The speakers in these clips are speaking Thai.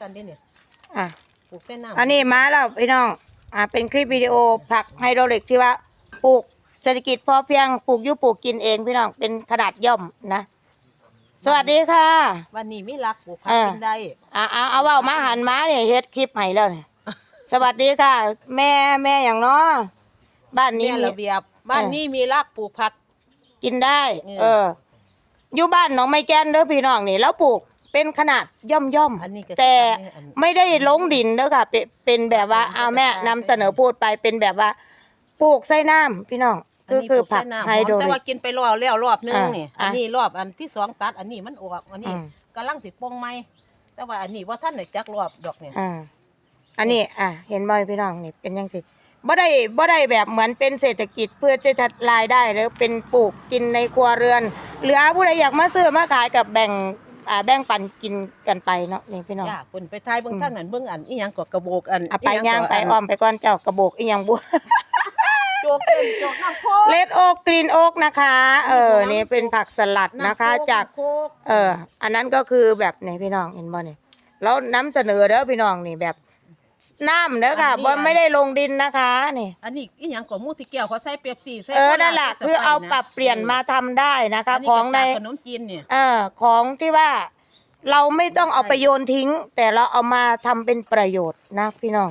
กันเด้เนี่ยอะปลูกเส้นน้ำอันนี้มาแล้วพี่น้องอ่าเป็นคลิปวิดีโอผักไฮโดรลิกที่ว่าปลูกเศรษฐกิจพอเพียงปลูกอยุปลูกกินเองพี่น้องเป็นขนาดย่อมนะ สวัสดีค่ะ วันนี้มีรักปลูกผักเออกินได้อ่าเอาเอาเอามาหันมาเนี่ยเฮ็ดคลิปให้แล้วเนี่ยสวัสดีค่ะ แม่แม่อย่างเนาะบ้านนี้เนี่ยมีระเบียบ บ้านนี้มีรักปลูกผักกินได้ เออเอออยู่บ้านหนองไม้แก้นเด้อพี่น้องนี่แล้วปลูก เป็นขนาดย่อมย่อมๆ อันนี้ก็แต่อันนี้อันนี้ ไม่ได้ลงดินเด้อค่ะ เป็นเป็นแบบว่าอันนี้เอาแม่ก็นำเสนอพูดไปเป็นแบบว่าปลูกไส้น้ำพี่น้องอันคือนี้คือปลูผักเส้นน้ำไฮโดรแต่ลิว่ากกินไปรอบแล้วรอบนึงอะนี่อะอันนี้รอบอันที่สองตัด อันนี้มันออกอันนี้อืมกำลังสิปลงไหมแต่ว่าอันนี้ว่าท่านไหนจักรอบดอกเนี่ยอ่าอันนี้อะเห็นบ่พี่น้องนี่เป็นยังสิบ่ได้บ่ได้แบบเหมือนเป็นเศรษฐกิจเพื่อจะจัดรายได้หรือเป็นปลูกกินในครัวเรือน เหลือผู้ใดอยากมาซื้อมาขายกับแบ่ง อ่าแบ่งปันกินกันไปเนาะนี่พี่น้องจ้าคนไปทายเบิ่งอืมทางนั้นเบิ่งอันอีหยังก็กระโบกอันอะไปย่างไปอ้อมไปก่อนเจ้ากระโบกอีหยังบัวโจกเต้นโจกน้ำโคกเลดโอ๊กกรีนโอ๊กนะคะ เออนี่เป็นผักสลัดนะคะำโกจากำโคกเออ อันนั้นก็คือแบบนี่พี่น้องเห็นบ่เนี่ยแล้วน้ำเสนอเด้อพี่น้องนี่แบบ น้ำเด้อค่ะบ่ไม่ได้ลงดินนะคะนี่อันนี้อีหยังก็มูที่แก้วเขาใส่เป๊ปซี่ใส่เออโคลานั่นแหละใส่คือเอาสไปร์นะปรับเปลี่ยนมาทำได้นะคะอันนี้ของในก็จากขนมจีนเนี่ย เออของที่ว่าเราไม่ต้องเอาไปโยนทิ้ง แต่เราเอามาทำเป็นประโยชน์นะพี่น้อง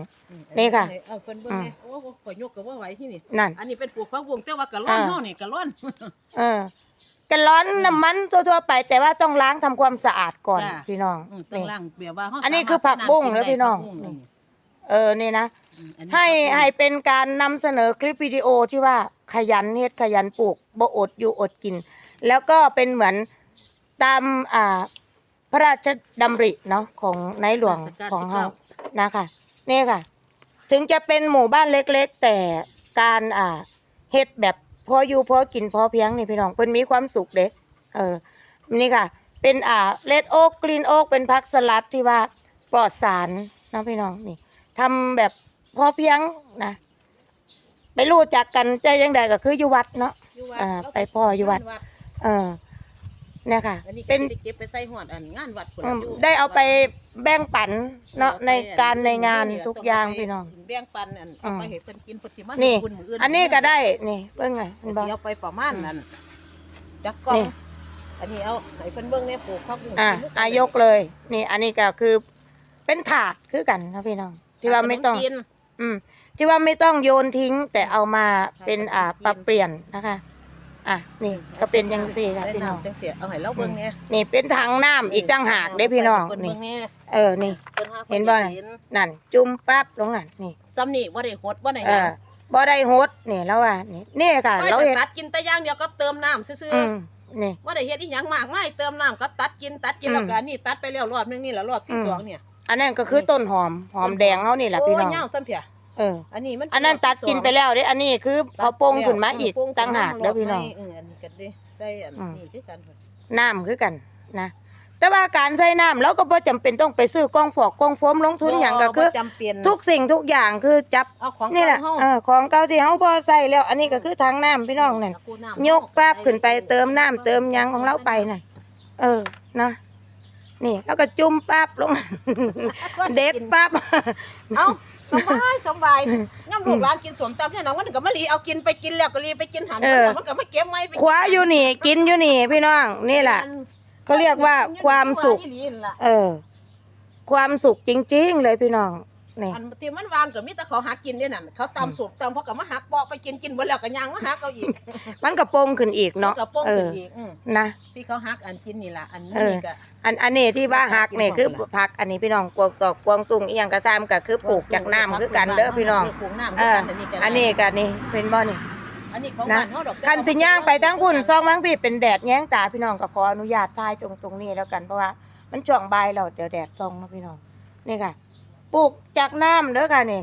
นี่ค่ะเอาเพิ่นเบิ่งแน่โอ้โหข่อยยกก็บ่ไหวที่นี่ นั่น อันนี้เป็นปลูกผักบุ้งแต่ว่ากะล่อนอ่า เฮานี่กะล่อน เออกันร้อนน้ำมันทั่วๆไป แต่ว่าต้องล้างทำความสะอาดก่อนจ้ะ พี่น้องอืมต้องนี่ ล้างแบบว่าเฮาอันนี้สามารถคือผักบุ้งทำแล้วพี่น้องผักบุ้นี่นี่ เออนี่นะ อืมอันนี้ให้ผักบุ้งให้เป็นการนำเสนอคลิปวิดีโอที่ว่าขยันเฮ็ดขยันปลูกบ่อดอยู่อดกิน แล้วก็เป็นเหมือนตามอ่าพระราชดำริเนาะของในหลวงของเฮานะคะนี่ค่ะ ถึงจะเป็นหมู่บ้านเล็กๆ แต่การอ่าเฮ็ดแบบพออยู่พอกินพอเพียงนี่พี่น้องเพิ่นมีความสุขเด้เออนี่ค่ะ เป็นอ่าเลดโอ๊กกรีนโอ๊กเป็นผักสลัดที่ว่าปลอดสารเนาะพี่น้องนี่ ทำแบบพอเพียงนะไปรู้จักกันใจยังไดก็คืออยู่วัดเนาะอยู่วัดอ่าแล้วไปพ่ออยู่วัด เออเนี่ยค่ะ อันนี้ก็เป็นสิได้เก็บไปใส่หอดอันงานวัดพุ่นอืล่ะมยู่ได้เอาไปแบ่งปันเนาะในการในงานนี่ทุกอย่างต้ไปพี่น้อง แบ่งปันอันเอาไปอืมให้เพิ่นกินเพิ่นสิมานี่ให้คุณมื้อื่นอันนี้ก็ได้นี่เบิ่งไงเห็นบ่สิเอาไปประมาณนั้นจักกล่องนี่ อันนี้เอาให้เพิ่นเบิ่งแน่ปลูกผักบุ้งอะกินด้วยนอายกเลย นี่ อันนี้ก็คือเป็นถาดคือกันนะพี่น้อง ที่ว่าไม่ต้องขนกินอืม ที่ว่าไม่ต้องโยนทิ้ง แต่เอามาเป็นอ่าขนมจีนปรับเปลี่ยนนะคะ อะนี่ก็เป็นยังสี่ค่ะได้พี่น้องำจังเสียเอาให้เราเบิ่งแน่นี่เป็นถังน้ำอีกต่างหากเด้พี่น้องเพิ่นี่ เบิ่งแน่เออนี่ พิ่หาเห็นบ่น่ะ นั่น จุ่มปั๊บลงนั่นนี่ ซ้ำนี่บ่ได้หดบ่ได้หเอยังอบ่ได้โฮดนี่แล้วว่านี่นี่ค่ะ ไม่เราแต่เห็นตัดกินแต่อย่างเดียวกับเติมน้ำซื่ออืมนี่ๆบ่ได้เฮ็ดอีหยังมากมายเติมน้ำกับตัดกินตัดกินอืมแล้วก็อันนี่ตัดไปแล้วรอบนึงนี่ละรอบที่อืม สองเนี่ย อันนั้นก็คือต้นหอมหอมแดงเขานี่แหละพี่น้องโยยาวซ้ำเพียเออ อันนี้มันอันนั้นตัดกินไปแล้วเด้อันนี้คือเขาโป่งขึ้นมาอีกโป่ต่างหากเด้อพี่น้องเอออันนี้ก็ได้ได้อันอืมนี้คือกันน้ำคือกันนะแต่ว่าการใส่น้ำเราก็บ่จำเป็นต้องไปซื้อกล้องฟอกกล้องโฟมลงทุนอย่างก็คือบ่จำเป็นทุกสิ่งทุกอย่างคือจับเอาของนี่แหละเก่าเอเฮาอของเก่าที่เฮาบ่ใส่แล้ว อันนี้ก็คือถังน้ำพี่น้องนั่นเอาน้ำยกปั๊บขึ้นไปเติมน้ำเติมหยังของเราไปนั่นเออนะ นี่ แล้วก็จุ่มปั๊บลง เด็ดปั๊บ เอ้าสบายสบายย่ำลูกหลานกินสมตำเนี่ยน้องมันก็มาลีเอากินไปกินแล้วก็ลีไปกินหันเออมันก็มาเก็บไว้ไปกินขวาอยู่นี่ กินอยู่นี่ พี่น้องนี่แหละเขาเรียกว่าความสุขอีหลีนั่นล่ะเออ ความสุขจริง ๆ เลยพี่น้อง นี่ อันที่มันวางก็มีแต่เขาหากินเนี่ยนั่นเขาตำสุกตำเพราะก็มาหักปอกไปกินกินหมดแล้วก็ย่างมาหักเอาอีกมันกระโปรงขึ้นอีกเนาะกระโป้งเอขึ้อนอีกอืมนะ ที่เขาหักอันกินนี่ล่ะอันนี้เออก็ อันอันนี้ที่ว่าหักนี่กินคือของผักอันนี้พี่น้องกวางตอกกวางตุงอีหยังกระซามก็คือปลูกจากน้ำคือกันเด้อพี่น้อง ปลูกน้ำเอคืออ กันอันนี้ก็อันนี้ก็นี่เป็นบ่นี่ อันนี้ของนะ บ้านเฮาดอกคันสิย่างไปทั้งพุ่นซองมังพี่เป็นแดดแย้งตาพี่น้องก็ขออนุญาตถ่ายตรงตรงนี้แล้วกันเพราะว่า มันช่วงบ่ายแล้วเดี๋ยวแดดส่องเนาะพี่น้องนี่ค่ะ ปลูกจากน้ำเด้อค่ะนี่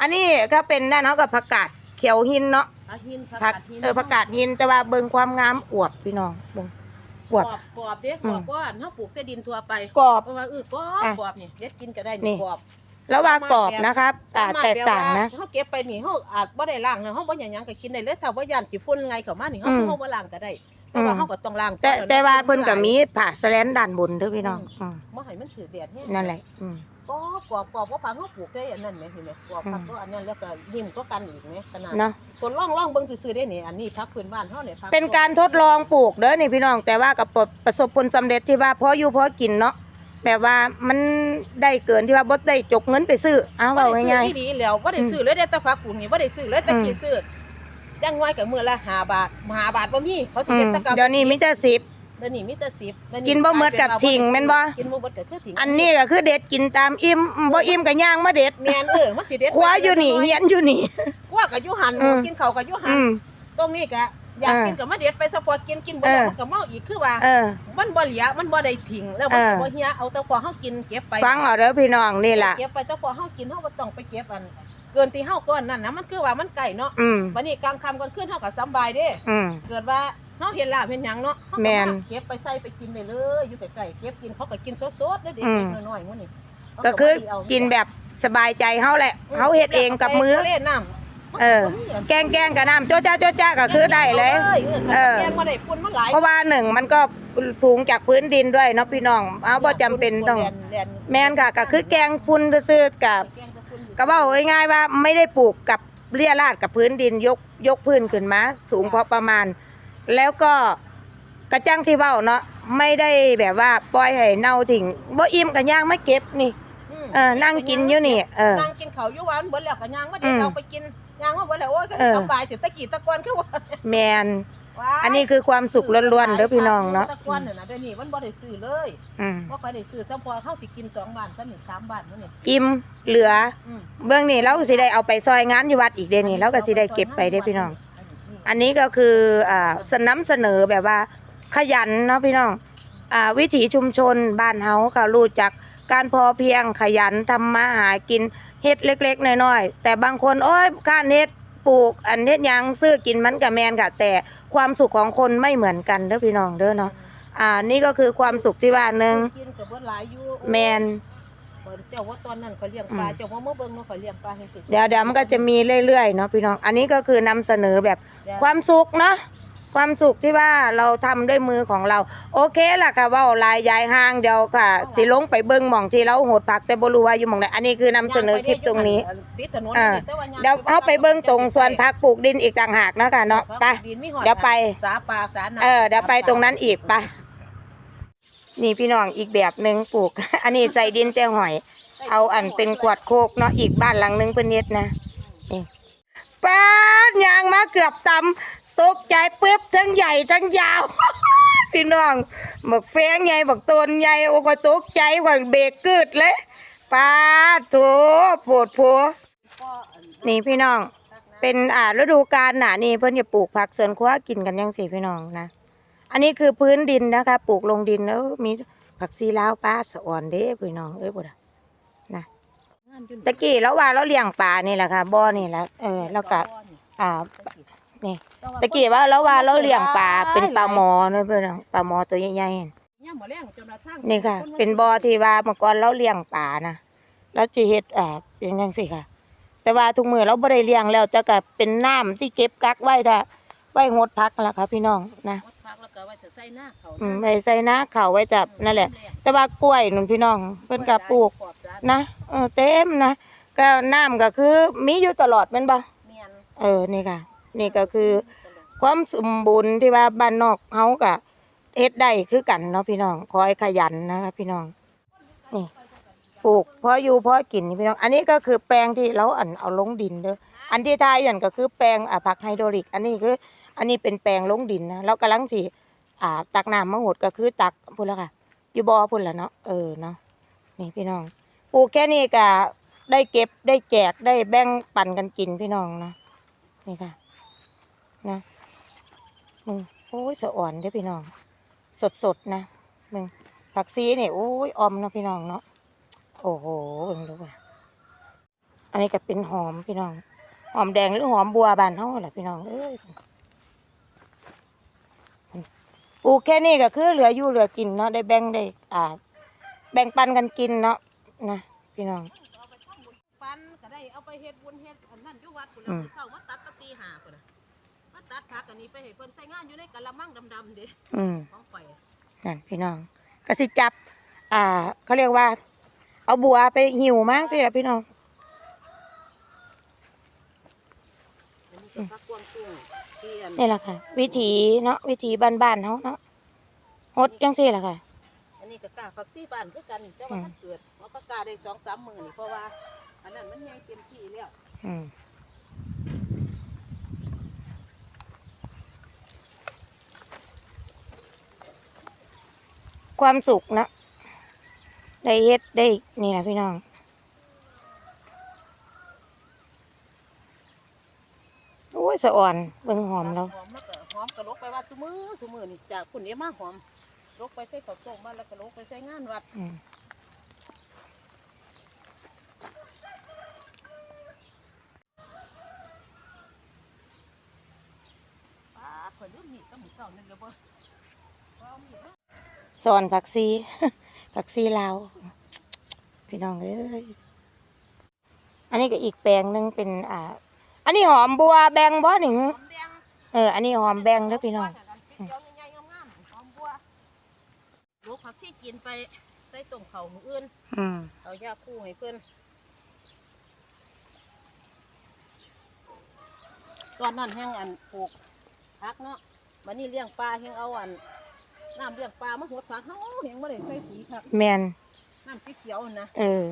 อันนี้ก็เป็นนั่นเนาะกับผักกาดเขียวหินเนาะอาหินผักเออผักกาดหินแต่ว่าเบิ่งความงามอวบพี่น้องเบิ่งอวบกรอบกรอบเด้กรอบว่าเฮาปลูกแต่ดินทั่วไปกรอบเพราะว่าเออกรอบอะกรอบนี่เด็ดกินก็ได้นี่นี่กรอบแล้วว่ากรอบนะครับอ่าสมรถแตกต่างนะแบบว่เฮาเก็บไปนี่เฮาอาจบ่ได้ล้างนะเฮาบ่หยังหยังก็กินได้เลยถ้าว่าย่านสิฝุ่นไงเข้ามานี่เฮาอืมเฮาบ่ล้างก็ได้แต่ว่าอืมเฮาก็ต้องล้างแต่ก่อนแต่ว่าะเพิ่นก็มีผ่าแสแลนด้านบนเด้อพี่น้องอืมบ่ให้มันถือแดดแฮงนั่นแหละอืม ก็เขากรอบกรอบว่าผักเขาปลูกได้อันนั้นไหมเห็นไหมกรอบผักก็อันนั้นแล้วก็นิ่มก็กันอีกไหมขนาดเนาะ คนล่องล่องเบิ่งซื่อๆได้นี่อันนี้พักพื้นบ้านเขาเนี่ยพักเป็นการทดลองปลูกเด้อนี่พี่น้อง แต่ว่ากับประสบผลสำเร็จที่ว่าพออยู่พอกินเนาะแบบว่ามันได้เกินที่ว่าบ่ได้จกเงินไปซื้อเอาบ่เว้าได้ซื้อง่ายที่ดีแล้วบ่ได้ซื้อเลยได้แต่พักปลูกนี่บ่ได้ซื้อเลยแต่อืมกี่ซื้อยังน้อยกับมื้อละ5บาท5บาทบ่มีเขาสิอืเฮ็มดแตะกับเดี๋ยวนี้มีแต่สิบ เดี๋ยวนี้มีแต่10เดี๋ยวกินบ่หมดกับทิ้งแม่นบ่ กินบ่หมดก็คือทิ้งอันนี้ก็คือเด็ดกินตามอิ่มบ่อิ่มก็ย่างมาเด็ดแม่นเออมันสิเด็ดคว้าอยู่นี่เฮียนอยู่นี่ คว้าก็อยู่หันอืม กินข้าวก็อยู่หัอืนมตรงนี้ก็อยากเออกินก็มาเด็ดไปสปอร์ตกินกินบ่เอได้อมันก็เมาอีกคือว่า เออ มันบ่เหลียมันบ่ได้ทิ้งแล้วมันเออก็บ่เฮียเอาแต่พอเฮากินเก็บไปฟังเอาเด้อพี่น้องนี่ล่ะ เก็บไปแต่พอเฮากินเฮาบ่ต้องไปเก็บอัน เกินที่เฮาก่อนนั่นนะมันคือว่ามันไก่เนาะอืม วันนี้กลางค่ำกลางคืนเฮาก็สำบายเด้ อืม เกิดว่า เฮาเห็นลาบเห็นหยังเนาะเฮาก็แม่นมาเก็บไปใส่ไปกินได้เลยอยู่ใกล้ๆเก็บกินเขาก็กินสดๆเด้อเด็อืมกๆน้อยๆมื้อนี้เขาก็คือบ่ได้เอากินแบบสบายใจเฮาแหละเฮาเฮ็ดเองกับมือ เล่นน้ำเออ แกงแกงกับน้ำโจ๊ะจ้าโจ๊ะจ้าก็คือได้เลย เอเอออแกงมาได้ปุ่นมาหลายเพราะว่าหนึ่งมันก็สูงจากพื้นดินด้วยเนาะพี่น้องเอาบ่จำเป็นต้องแม่นค่ะก็คือแกงพุ่นซื่อๆกับแกงตะปุ่นอยู่ ก็เว้าง่ายๆว่าไม่ได้ปลูกกับเรียราดกับพื้นดินยกยกพื้นขึ้นมาสูงพอประมาณ แล้วก็กระจังที่เว้าเนาะไม่ได้แบบว่าปล่อยให้เน่าทิ้งบ่อิ่มก็ย่างไม่เก็บนี่มเออนั่งกินอยู่นี่เออนั่งกินข้าวอยู่หวานเบิดแล้วก็ย่างมาเด็อืดมเอาไปกินย่างมาเบิดแล้วโอ้ยก็เออสบายสิตะกี้ตะกอนคือว่าแมนว้ายอันนี้คือความสุขล้วนๆเด้อพี่น้องเนาะตะกอนน่ะนะเดี๋ยวนี้มันบ่ได้ซื้อเลยอืมบ่ค่อยได้ซื้อซ้ำพอเฮาสิกินสองบ้านซ้ำนี่สามบ้านมื้อนี้อิ่มเหลืออืมเบื้องนี้เราก็สิได้เอาไปซอยงานอยู่วัดอีกเด้นี่เราก็สิได้เก็บไปได้อพี่น้อง อันนี้ก็คืออ่าสนำเสนอแบบว่า ขยันเนาะพี่น้องอ่าวิถีชุมชนบ้านเฮาก็รู้จักการพอเพียงขยันทำมาหากินเฮ็ดเล็ก ๆน้อยๆแต่บางคนโอ้ยการเฮ็ดปลูกอันเฮ็ดหยังซื้อกินมันก็แมนค่ะแต่ความสุขของคนไม่เหมือนกันเด้อพี่น้องเด้อเนาะอ่านี่ก็คือความสุขที่ว่าหนึงกินก็เบิดหลายอยู่ แมน เจ้าว่าตอนนั้นเขาเลี้ยงปลาเจ้าว่าเมื่อเบิ่งเนาะเขาเลี้ยงปลาจังซี่เดี๋ยวเดี๋ยวมันก็จะมีเรื่อยๆเนาะพี่น้อง อันนี้ก็คือนำเสนอแบบความสุขเนาะความสุขที่ว่าเราทำด้วยมือของเรา โอเคล่ะค่ะเว่าลายยายห้างเดียวค่ะ สิลงไปเบิ่งหม่องที่เราโหดผักแต่บ่รู้ว่าอยู่หม่องไหนอันนี้คือนำเสนอคลิปตรงนี้ ติดถนนอ่า แต่ว่าย่งเดี๋ยวเอาไปเบิ่งตรงส่วนผักปลูกดินอีกต่างหากเนาะค่ะเนาะไปดินมีหอเดี๋ยวไป สาปลาสาน้ำ เออเดี๋ยวไปตรงนั้นอีกไป นี่พี่น้องอีกแบบหนึ่งปลูก อันนี้ใส่ดินแต่หอย เอาอันเป็นขวดโคกเนาะอีกบ้านหลังหนึงเพิ่นเฮ็ดนะนี่ป้ายางมาเกือบตำตกใจปึ๊บทั้งใหญ่ทั้งยาว พี่น้องบักแฟงใหญ่บักต้นใหญ่โอ้ก็ตกใจว่าเบรกกึดเลยป้าโถโผดโผนี่พี่น้อง เป็นอ่าฤดูกาลหนานี่เพิ่นจะปลูกผักสวนครัวกินกันยังสิพี่น้องนะ อันนี้คือพื้นดินนะคะ ปลูกลงดินแล้วมีผักซีลาวปลาสะอ่อนเด้พี่น้องเอ้ยบ่ดะนะตะกี้แล้วว่าเราเลี้ยงปลานี่แหละค่ะบ่อนี่แหละเออแล้วก็อ่านี่ตะกี้ว่าเราว่าเราเลี้ยงปลาเป็นปลาหมอเนอะพี่น้องปลาหมอตัวใหญ่ๆย่ามมื้อแรงจนกระทั่งนี่ค่ะ เป็นบ่อที่ว่าเมื่อก่อนเราเลี้ยงปลานะแล้วจะเฮ็ดอ่าเป็นจังซี่ค่ะ แต่ว่าทุกมือเราบ่ได้เลี้ยงแล้วแต่ก็เป็นน้ำที่เก็บกักไว้ถ้าไว้งดพักนั่นล่ะค่ะพี่น้องนะ กแล้วก็ไว้จะใส่หน้าเขาอืมไว้ใส่นาข้าวไว้จับนั่นแหละ แต่ว่ากล้วยนุ่นพี่น้องเพิ่นก็ปลูกนะเออเต็มนะก็น้ำก็คือมีอยู่ตลอดแม่นบ่เมียนเออนี่ค่ะ นี่ก็คือ ความสมบูรณ์ที่ว่าบ้านนอกเฮาก็เฮ็ดได้คือกันเนาะพี่น้องคอยขยันนะคะพี่น้องนี่ปลูกพออยู่พอกินนี่พี่น้อง อันนี้ก็คือแปลงที่เราอันเอาลงดินเด้ออันที่ทายนั่นก็คือแปลงอ่าผักไฮโดรลิก อันนี้คือ อันนี้เป็นแปลงลงดินนะเรากำลังสิ อ่า ตักน้ำมาหดก็คือตักพุ่นแล้วค่ะ อยู่บ่อพุ่นละเนาะเออเนาะนี่พี่น้องปลูกแค่นี้ก็ได้เก็บได้แจกได้แบ่งปันกันกินพี่น้องเนาะนี่ค่ะนะมึงโอ้ยสะอ่อนเด้พี่น้อง สดๆนะมึงผักซีนี่โอ้ยอมเนาะพี่น้องเนาะโอ้โหเบิ่งดูว่ะอันนี้ก็เป็นหอมพี่น้อง หอมแดงหรือหอมบัวบานเฮาล่ะพี่น้องเอ้ย ลูกแค่นี้ก็คือเหลืออยู่เหลือกินเนาะได้แบ่งได้อ่า แบ่งปันกันกินเนาะนะพี่น้องเอาไปทำบุญปันก็ได้เอาไปเฮ็ดบุญเฮ็ดอันนั้นอยู่วัดพุ่นอืแล้วมมื้อเช้ามาตัดตะตีหาพุ่นน่ะมาตัดผักอันนี้ไปให้เพิ่นใส่งานอยู่ในกะละมังดำๆเด้อืมของข่อยนั่นพี่น้องก็สิจับ อ่าเขาเรียกว่า เอาบัวไปหิวมากสิล่ะพี่น้อง อันนี้ก็พักกวางตุ้งที่อั นนี่แหละค่ะ วิถีเนาะวิถีบ้านๆเฮาเนาะฮดจังซี่ล่ะค่ะ อันนี้ก็กล้าผักซี่บ้านคือกันแต่ว่ามันเกิดมันก็กล้าได้สองสามหมื่นนี่เพราะว่า อันนั้นมันใหญ่เต็มที่แล้วอืมความสุขเนาะได้เฮ็ดได้นี่นะพี่น้อง โอ้ ยสะอ่อนเบิ่งหอมแล้วหอมมันก็หอมกระลกไปวัดซุมือซุมือนี่จากคุณเนี้ยมาหอมลกไปใส่ข้าวต้มมาแล้วก็ลกไปใส่งานวัดอืมป้าคนรุ่นนี้ก็หมูเก่านั่นเดี๋ยวบ่ว่าเอามีดมาสอนผักซีผักซีลาว พี่น้องเอ้ยอันนี้ก็อีกแปลงหนึงเป็นอ่า อันนี้หอมบัวแบงบ่นี่หหืออมแดงเออ อันนี้หอมแบงเด้อพี่น้องเดี๋ยวใหญ่ๆงามๆหอมบัวลูกผักชีกินไปใส่ต้มข้าวมื้ออื่นอืมเอายาคู่ให้เพิ่นตอนนั้นแห้งอันปลูกพักเนาะมันนี่เลี้ยงปลาแห้งเอาอันน้ำเลี้ยงปลามาหดผักเฮาแห้งบ่ได้ใส่ปุ๋ยครับแมนน้ำสีเขียวๆนะเออ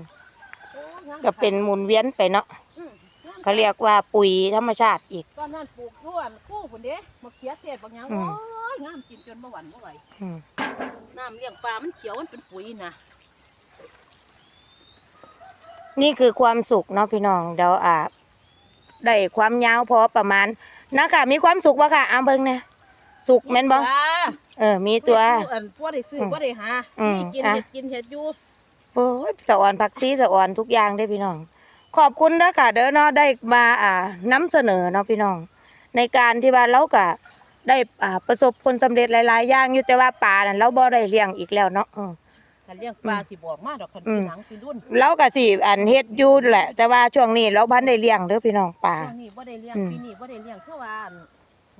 โอ้งามก็เป็นหมุนเวียนไปเนาะอืมงม เขาเรียกว่าปุ๋ยธรรมชาติอีก ตอนนั้นปลูกร่วนคู่พุ่นเด้มะเขือเทศบางอย่างอืโอ้ม ยงามกินจนบ่หวั่นบ่ไหวอืมน้ำเลี้ยงปลา มันเขียวมันเป็นปุ๋ยนะนี่คือความสุขเนาะพี่น้องเดี๋ยวอ่าได้ความยาวพอประมาณนะคะมีความสุขบ่ค่ะเอาเบิ่งเนี่ยสุขแม่นบ่จ้าเออ มีตัวอันพวกได้ซื้ออืมพวกได้หาอืมนี่กินอะ เห็ดกินเห็ดอยู่โอ้ยสะอ่อนผักซีสะอ่อนทุกอย่างได้อพี่น้อง ขอบคุณนะค่ะเด้อเนาะได้มาอ่านำเสนอเนาะพี่น้อง ในการที่ว่าเราก็ได้อ่าประสบผลสำเร็จหลายๆอย่างอยู่แต่ว่าปลานั่นเราบ่ได้เลี้ยงอีกแล้วเนาะเออคันเลี้ยงปลาที่บอกมาดอกคันอืเป็นมหนังเป็นรุ่นเราก็สิอันเฮ็ดอยู่แหละ แต่ว่าช่วงนี้เราพันได้เลี้ยงเด้อพี่น้องปลาช่วงนี้บ่ได้เลี้ยงอืมปีนี้บ่ได้เลี้ยงคือว่าอัน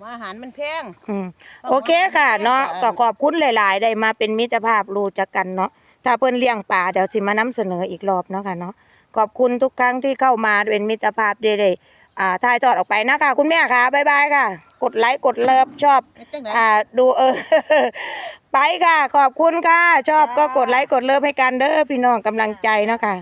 ว่าอาหารมันแพงอืมโอเคค่ะ เนาะก็ขอบคุณหลาย ๆ ได้มาเป็นมิตรภาพรู้จักกันเนาะถ้าเพิ่นเลี้ยงปลาเดี๋ยวสิมานำเสนออีกรอบเนาะค่ะเนาะ ขอบคุณทุกครั้งที่เข้ามาเป็นมิตรภาพได้ได้อ่าถ่ายทอดออกไปนะคะคุณแม่ค่ะบ๊ายบายค่ะ กดไลค์กดเลิฟชอบเฮ็ดจังไดอ่าดูเออ ไปค่ะ ขอบคุณค่ะ ชอบก็กดไลค์กดเลิฟให้กันเด้อพี่น้องกำลังใจเนาะค่ะ